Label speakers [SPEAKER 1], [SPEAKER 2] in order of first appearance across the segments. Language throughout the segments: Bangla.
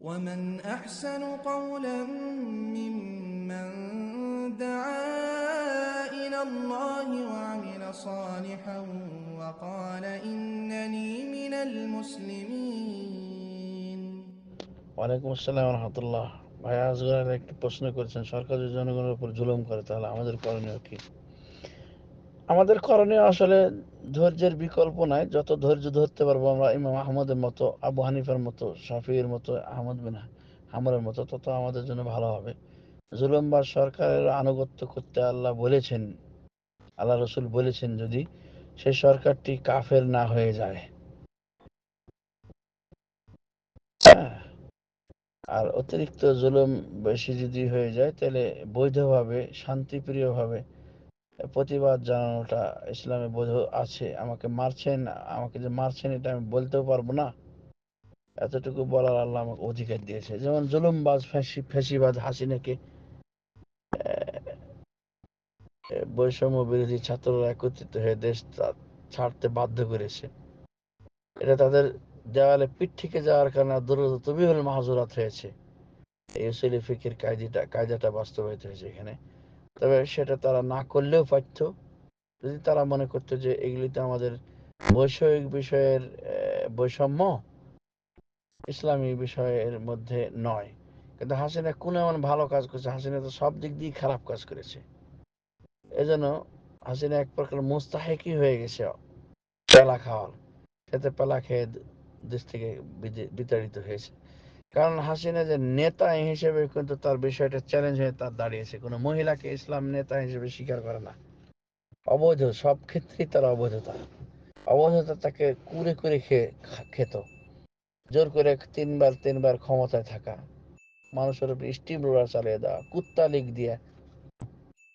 [SPEAKER 1] ومن أحسن قولا ممن دعا إلى الله وعمل صالحا وقال إنني من المسلمين
[SPEAKER 2] ওয়ালাইকুম আসসালাম রহমতুল্লাহ ভাই আজগার একটি প্রশ্ন করেছেন সরকার যদি জনগণের উপর জুলুম করে তাহলে আমাদের করণীয় কি আমাদের করণীয় আসলে ধৈর্যের বিকল্প নাই। যত ধৈর্য ধরতে পারব আমরা ইমাম আহমদের মতো, আবু হানিফার মতো শাফির মতো, আহমদ বিন হামরের মতো, তত আমাদের জন্য ভালো হবে। জুলুম বা সরকারের আনুগত্য করতে আল্লাহ বলেছেন, আল্লাহ রসুল বলেছেন যদি সেই সরকারটি কাফের না হয়ে যায়। হ্যাঁ আর অতিরিক্ত জুলুম বেশি যদি হয়ে যায়, তাহলে বৈধভাবে, শান্তিপ্রিয়ভাবে প্রতিবাদ জানানোটা ইসলামে বোধ আছে। আমাকে মারছেন, আমাকে যে মারছেন এটা আমি বলতেও পারব না। এতটুকু বলার আল্লাহ আমাকে অধিকার দিয়েছে। যেমন জুলুমবাজ ফ্যাসি ফ্যাসিবাদ হাসিনাকে বৈষম্য বিরোধী ছাত্ররা একত্রিত হয়ে দেশ ছাড়তে বাধ্য করেছে। এটা তাদের দেওয়ালে পিঠ থেকে যাওয়ার কারণে দুরুদ তবিহুল মাহজুরাত হয়েছে। এই ফিকির কায়দাটা কায়দাটা বাস্তবায়িত হয়েছে এখানে। তবে সেটা তারা না করলেও পারত। যদি তারা মনে করতো যে এগুলিতে আমাদের বৈষয়িক বিষয়ের বৈষম্য, ইসলামী বিষয়ের মধ্যে নয়। কিন্তু হাসিনা কোন এমন ভালো কাজ করেছে? হাসিনা তো সব দিক দিয়ে খারাপ কাজ করেছে। এজন্য হাসিনা এক প্রকার মোস্তাহেকি হয়ে গেছে পেলা খাওয়ার খেতে পেলা খেয়ে দেশ থেকে বিতাড়িত হয়েছে। কারণ হাসিনা যে নেতা হিসেবে কিন্তু তার বিষয়টা চ্যালেঞ্জ হয়ে তার দাঁড়িয়েছে। কোনো মহিলাকে ইসলাম নেতা হিসেবে স্বীকার করে না। অবৈধ, সব ক্ষেত্রেই তার অবৈধতা। অবৈধতা তাকে কুরে করে খেয়ে খেত। জোর করে তিনবার তিনবার ক্ষমতায় থাকা। মানুষের উপর স্টিম রোলার চালিয়ে দেওয়া, কুত্তা লিক দিয়ে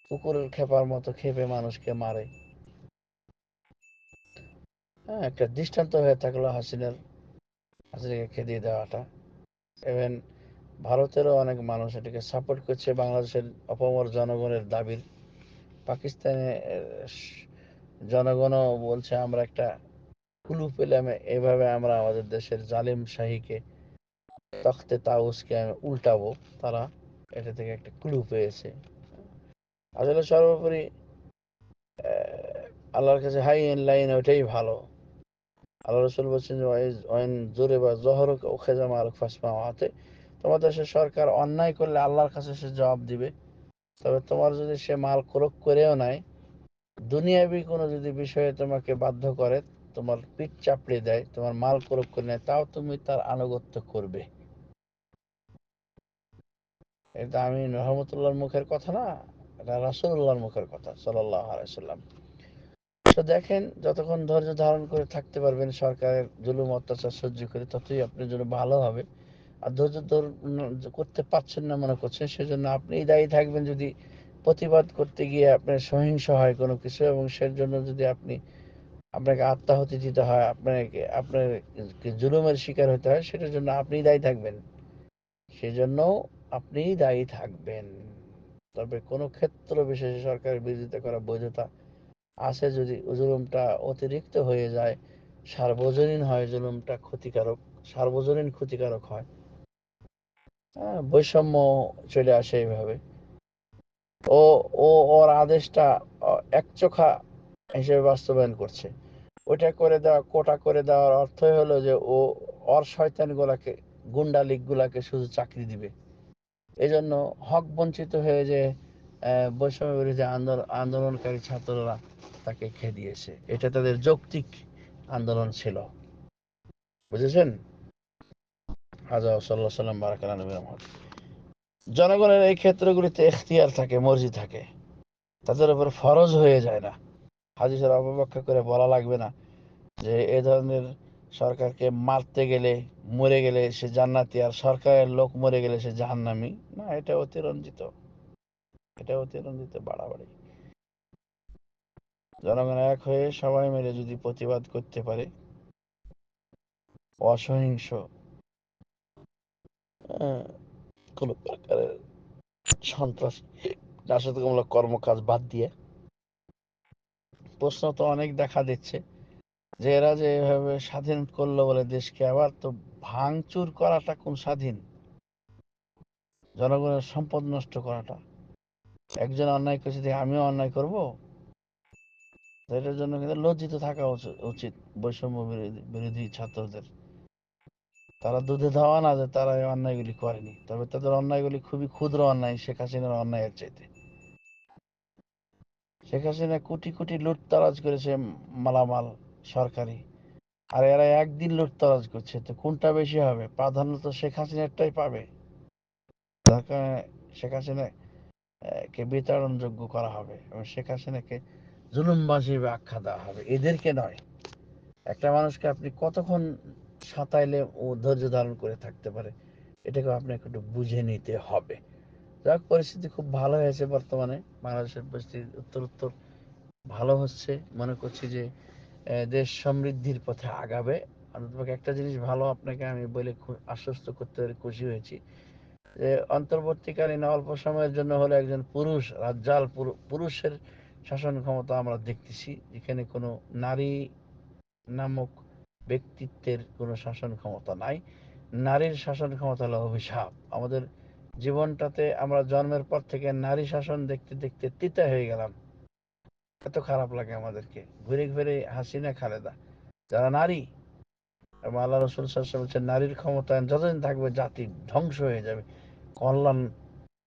[SPEAKER 2] কুকুরের খেপার মতো খেপে মানুষকে মারে। হ্যাঁ একটা দৃষ্টান্ত হয়ে থাকল হাসিনার, হাসিনাকে খেদিয়ে দেওয়াটা। এবং ভারতেরও অনেক মানুষ এটাকে সাপোর্ট করছে বাংলাদেশের অপমর জনগণের দাবির। পাকিস্তানে জনগণও বলছে, আমরা একটা কুলু পেলাম। এভাবে আমরা আমাদের দেশের জালিম শাহীকে তখতে তাউসকে উল্টাবো। তারা এটা থেকে একটা ক্লু পেয়েছে। আসলে সর্বোপরি আল্লাহর কাছে হাই এন লাইন ওইটাই ভালো। আল্লাহ রসুল বলছেন যে ওয়াইন জোরে বা জহরক ও খেজামা আল ফাসমা হাতে তোমার দেশের সরকার অন্যায় করলে আল্লাহর কাছে সে জবাব দিবে। তবে তোমার যদি সে মাল ক্রোক করেও নাই, দুনিয়াবি কোনো যদি বিষয়ে তোমাকে বাধ্য করে, তোমার পিঠ চাপড়ে দেয়, তোমার মাল ক্রোক করে নেয়, তাও তুমি তার আনুগত্য করবে। এটা আমি রহমতুল্লাহর মুখের কথা না, এটা রাসূলুল্লাহর মুখের কথা, সাল্লাল্লাহু আলাইহি সাল্লাম। তো দেখেন, যতক্ষণ ধৈর্য ধারণ করে থাকতে পারবেন সরকারের জুলুম, অত্যাচার সহ্য করে, ততই আপনার জন্য ভালো হবে। আর ধৈর্য করতে পারছেন না মনে করছেন, সেজন্য আপনিই দায়ী থাকবেন যদি প্রতিবাদ করতে গিয়ে আপনার সহিংস হয় কোনো কিছু এবং সেজন্য যদি আপনি আপনাকে আত্মাহতি দিতে হয়, আপনাকে আপনার জুলুমের শিকার হতে হয়, সেটার জন্য আপনিই দায়ী থাকবেন। সেজন্য আপনিই দায়ী থাকবেন। তবে কোনো ক্ষেত্র বিশেষে সরকারের বিরোধিতা করা বৈধতা আছে যদি জুলুমটা অতিরিক্ত হয়ে যায় সার্বজনীন হয় জুলুমটা ক্ষতিকারক সার্বজনীন ক্ষতিকারক হয়। হ্যাঁ, বৈষম্য চলে আসে এইভাবে। ও ও ওর আদেশটা একচোখা হিসেবে বাস্তবায়ন করছে। ওইটা করে দেওয়া কোটা করে দেওয়ার অর্থই হলো যে ও ওর শয়তান গুলাকে গুন্ডা লীগ গুলাকে শুধু চাকরি দিবে। এজন্য হক বঞ্চিত হয়ে যে বৈষম্য বিরোধী আন্দোলন আন্দোলনকারী ছাত্ররা তাকে খেদিয়েছে এটা তাদের যৌক্তিক আন্দোলন ছিল। বুঝেছেন? জনগণের এই ক্ষেত্রগুলিতে এখতিয়ার থাকে, মর্জি থাকে। তাদের উপর ফরজ হয়ে যায় না। হাদিসের অপব্যাখ্যা করে বলা লাগবে না যে এ ধরনের সরকারকে মারতে গেলে মরে গেলে সে জান্নাতি আর সরকারের লোক মরে গেলে সে জাহান্নামি। না, এটা অতিরঞ্জিত। এটা অতিরঞ্জিত বাড়াবাড়ি। জনগণ এক হয়ে সবাই মিলে যদি প্রতিবাদ করতে পারে অসহিংস আহ, কোনো প্রকারের সন্ত্রাস নাশকতামূলক কর্মকাজ বাদ দিয়ে প্রশ্ন তো অনেক দেখা দিচ্ছে যে এরা যে এভাবে স্বাধীন করল বলে দেশকে আবার তো ভাঙচুর করাটা কোন স্বাধীন? জনগণের সম্পদ নষ্ট করাটা। একজন অন্যায় করছে আমিও অন্যায় করব? এটার জন্য কিন্তু লজ্জিত থাকা উচিত বৈষম্য বিরোধী ছাত্রদের। তারা দুধে ধাওয়া না যে তারা এই অন্যায়গুলি করেনি। তবে তাদের অন্যায়গুলি খুবই ক্ষুদ্র অন্যায়, শেখ হাসিনার অন্যায়ের চাইতে। শেখ হাসিনা কোটি কোটি লুটতারাজ করেছে মালামাল সরকারি। আর এরা একদিন লুটতারাজ করছে, তো কোনটা বেশি হবে? প্রাধান্য তো শেখ হাসিনারটাই পাবে। শেখ হাসিনা কে বিতাড়নযোগ্য করা হবে। এবং শেখ হাসিনাকে জুলুমবাজ হিসেবে আখ্যা দেওয়া হবে। এদেরকে নয়। একটা মানুষকে আপনি কতক্ষণ সাঁতাইলে ও ধৈর্য ধারণ করে থাকতে পারে, এটাকে আপনাকে একটু বুঝে নিতে হবে। যাক, পরিস্থিতি খুব ভালো হয়েছে বর্তমানে। বাংলাদেশের পরিস্থিতি উত্তর উত্তর ভালো হচ্ছে। মনে করছি যে দেশ সমৃদ্ধির পথে আগাবে। অন্তত একটা জিনিস ভালো আপনাকে আমি বলে আশ্বস্ত করতে পেরে খুশি হয়েছি। যে, অন্তর্বর্তীকালীন অল্প সময়ের জন্য হলো একজন পুরুষ, রাজ্জাল পুরু- পুরুষের শাসন ক্ষমতা আমরা দেখতেছি যেখানে কোনো নারী নামক ব্যক্তিত্বের কোনো শাসন ক্ষমতা নাই। নারীর শাসন ক্ষমতা হলো অভিশাপ। আমাদের জীবনটাতে আমরা জন্মের পর থেকে নারী শাসন দেখতে দেখতে তিতা হয়ে গেলাম। এত খারাপ লাগে আমাদেরকে। ঘুরে ঘুরে হাসিনা খালেদা, যারা নারী আল্লাহ রসুল বলছেন, নারীর ক্ষমতায়ন যতদিন থাকবে জাতি ধ্বংস হয়ে যাবে। কল্যাণ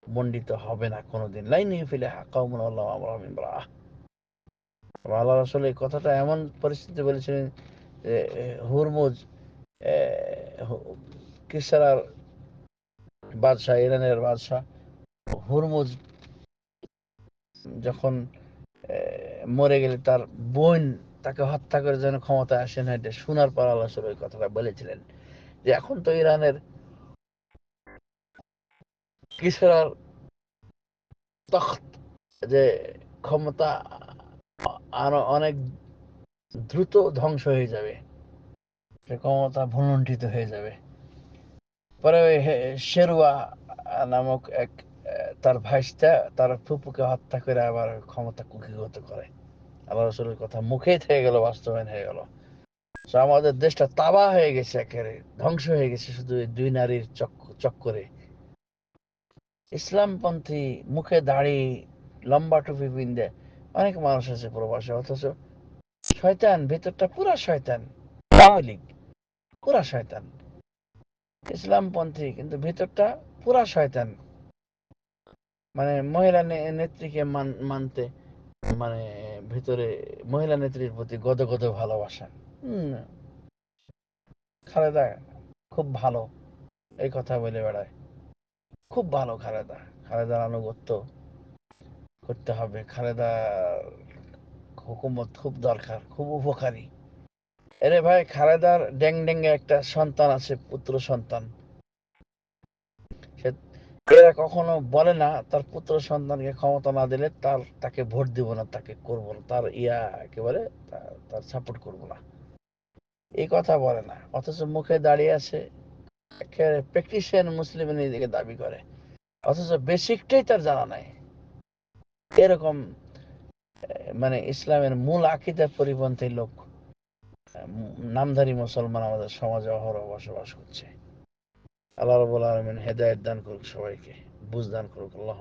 [SPEAKER 2] মণ্ডিত হবে না কোনোদিন। লাইন ফেলে কাউমুন আল্লাহ আমরা আল্লাহ রসুল এই কথাটা এমন পরিস্থিতি বলেছিলেন যে হুরমুজ এ, বাদশাহ ইরানের বাদশাহ হুরমুজ যখন মরে গেলে তার বোন তাকে হত্যা করে যেন ক্ষমতায় আসে না এটা শোনার পর আল্লাহ রসুল ওই কথাটা বলেছিলেন যে এখন তো ইরানের কিসরার তখ্ত যে ক্ষমতা আরও অনেক দ্রুত ধ্বংস হয়ে যাবে। ক্ষমতা ভুলুণ্ঠিত হয়ে যাবে। পরে শেরুয়া নামক এক তার ভাইসটা তার ফুপুকে হত্যা করে আবার ক্ষমতা কুকিগত করে। আল্লাহ রসুলের কথা মুখেই থেকে গেল, বাস্তবায়ন হয়ে গেল। আমাদের দেশটা তাবা হয়ে গেছে একেবারে, ধ্বংস হয়ে গেছে শুধু দুই নারীর চক্ক- চক্করে। ইসলামপন্থী মুখে দাড়ি লম্বা টুপি পিন্দে অনেক মানুষ আছে প্রবাসে, অথচ শয়তান ভিতরটা পুরা শয়তান। আওয়ামী পুরা শয়তান। ইসলামপন্থী, কিন্তু ভিতরটা পুরা শয়তান। মানে মহিলা নেত্রীকে মান- মানতে মানে ভিতরে মহিলা নেত্রীর প্রতি গদ গদ ভালোবাসা। খালেদা খুব ভালো, এই কথা বলে বেড়ায়। খুব ভালো খালেদা। খালেদার আনুগত্য করতে হবে। খালেদা হুকুমত খুব দরকার, খুব উপকারী। এরে ভাই, খালেদার ড্যাং ড্যাঙ্গে একটা সন্তান আছে, পুত্র সন্তান। এরা কখনো বলে না, তার পুত্র সন্তানকে ক্ষমতা না দিলে তার তাকে ভোট দিব না, তাকে করব না। তার ইয়া একেবারে তার সাপোর্ট করব না। এই কথা বলে না, অথচ মুখে দাঁড়িয়ে আছে একেবারে প্র্যাকটিশিয়ান মুসলিম নিজেকে দাবি করে। অথচ বেসিকটাই তার জানা নাই। এরকম মানে ইসলামের মূল আকিদার পরিপন্থী লোক নামধারী মুসলমান আমাদের সমাজে অহরহ বসবাস করছে। আল্লাহ রবুল আলমিন হেদায়ত দান করুক সবাইকে, বুঝ দান করুক। আল্লাহ